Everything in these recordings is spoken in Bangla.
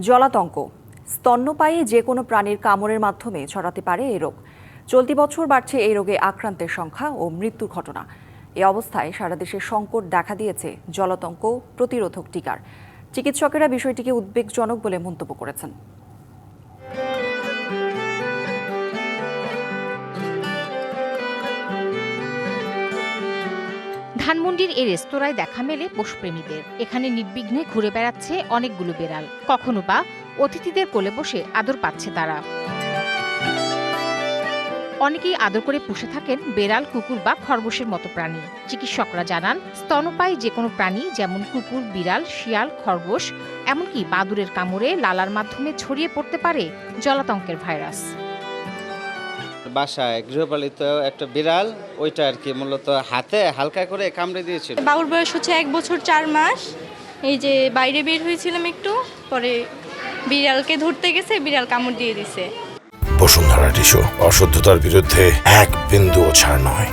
জলাতঙ্ক। স্তন্যপায়ী যে কোনো প্রাণীর কামড়ের মাধ্যমে ছড়াতে পারে এই রোগ। চলতি বছর বাড়ছে এই রোগে আক্রান্তের সংখ্যা ও মৃত্যুর ঘটনা। এ অবস্থায় সারা দেশে সংকট দেখা দিয়েছে জলাতঙ্ক প্রতিরোধক টিকার। চিকিৎসকেরা বিষয়টিকে উদ্বেগজনক বলে মন্তব্য করেছেন। ধানমন্ডির এই রেস্তোরাঁয় দেখা মেলে পশুপ্রেমীদের। এখানে নির্বিঘ্নে ঘুরে বেড়াচ্ছে অনেকগুলো বেড়াল। কখনো বা অতিথিদের কোলে বসে আদর পাচ্ছে তারা। অনেকেই আদর করে পুষে থাকেন বেড়াল, কুকুর বা খরগোশের মতো প্রাণী। চিকিৎসকরা জানান, স্তন্যপায়ী যে কোনো প্রাণী, যেমন কুকুর, বিড়াল, শিয়াল, খরগোশ, এমনকি বাদুরের কামড়ে লালার মাধ্যমে ছড়িয়ে পড়তে পারে জলাতঙ্কের ভাইরাস। বাসায় গৃহপালিত একটা বিড়াল ওইটা আর কি মূলত হাতে হালকা করে কামড়ে দিয়েছিল। বাবুর বয়স হচ্ছে এক বছর চার মাস। এই যে বাইরে বের হয়েছিলাম একটু পরে বিড়ালকে ধরতে গেছে বিড়াল কামড় দিয়ে দিছে। বসুন্ধরা টিস্যু অশুদ্ধতার বিরুদ্ধে এক বিন্দুও ছাড় নয়।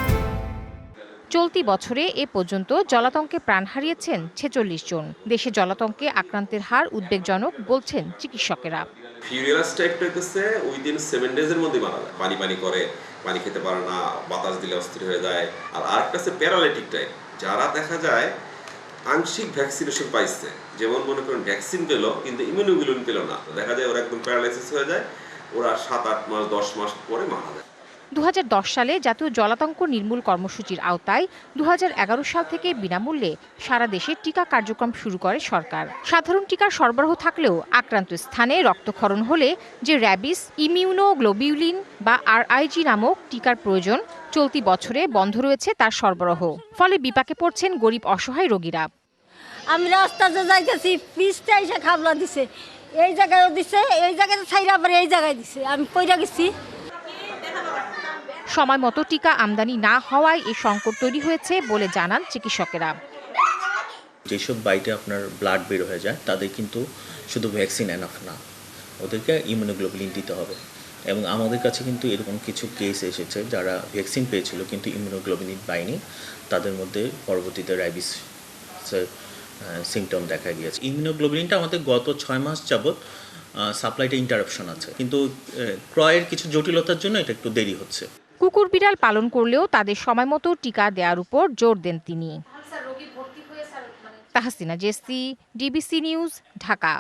চলতি বছরে এ পর্যন্ত জলাতঙ্কে প্রাণ হারিয়েছেন ছেচল্লিশ জন। দেশে জলাতঙ্কে আক্রান্তের হার উদ্বেগজনক বলছেন চিকিৎসকেরা। ফিউরিয়াস টাইপটা হচ্ছে উইদিন সেভেন ডেজের মধ্যে মারা যায় পানি পানি করে, পানি খেতে পারে না, বাতাস দিলে অস্থির হয়ে যায়। আর আরেকটা আছে প্যারালাইটিক টাইপ যারা দেখা যায় আংশিক ভ্যাকসিনেশন পাইছে, যেমন মনে করেন ভ্যাকসিন পেল, কিন্তু ইমিউনোগুলিন পেল না। দেখা যায় ওরা একদম প্যারালাইসিস হয়ে যায়, ওরা সাত, আট মাস, দশ মাস পরে মারা যায়। দু হাজার দশ সালে জাতীয় জলাতঙ্ক নির্মূল কর্মসূচির আওতায় দু হাজার এগারো সাল থেকে বিনামূল্যে সারা দেশে টিকা কার্যক্রম শুরু করে সরকার। সাধারণ টিকার সরবরাহ থাকলেও আক্রান্ত স্থানে রক্তক্ষরণ হলে যে র্যাবিস, ইমিউনোগ্লোবিউলিন বা আরআইজি নামক টিকার প্রয়োজন চলতি বছরে বন্ধ রয়েছে তার সরবরাহ। ফলে বিপাকে পড়ছেন গরিব অসহায় রোগীরা। আমি রাস্তাতে যাইতেছি পিসটা এসে খাবলা দিছে। এই জায়গায় দিছে, এই জায়গায় ছাইরা আবার এই জায়গায় দিছে। আমি পয়রা গেছি সময় মতো টিকা আমদানি না হওয়ায় এই সংকট তৈরি হয়েছে বলে জানান চিকিৎসকেরা। যেসব বাইটে আপনার ব্লাড বের হয়ে যায়, তাদের কিন্তু শুধু ভ্যাকসিন এনাফ না। ওদেরকে ইমিউনোগ্লোবুলিন দিতে হবে। এবং আমাদের কাছে কিন্তু এরকম কিছু কেস এসেছে যারা ভ্যাকসিন পেয়েছিল কিন্তু ইমিউনোগ্লোবুলিন পায়নি। তাদের মধ্যে পরবর্তীতে র্যাবিস সিমটম দেখা গিয়েছে। ইমিউনোগ্লোবুলিনটা আমাদের গত ছয় মাস যাবৎ সাপ্লাইটা ইন্টারাপশন আছে। কিন্তু ক্রয়ের কিছু জটিলতার জন্য এটা একটু দেরি হচ্ছে। কুকুর বিড়াল পালন করলেও তাদের সময় মতো টিকা দেওয়ার উপর জোর দেন তিনি। Tahsina Jesy DBC news Dhaka.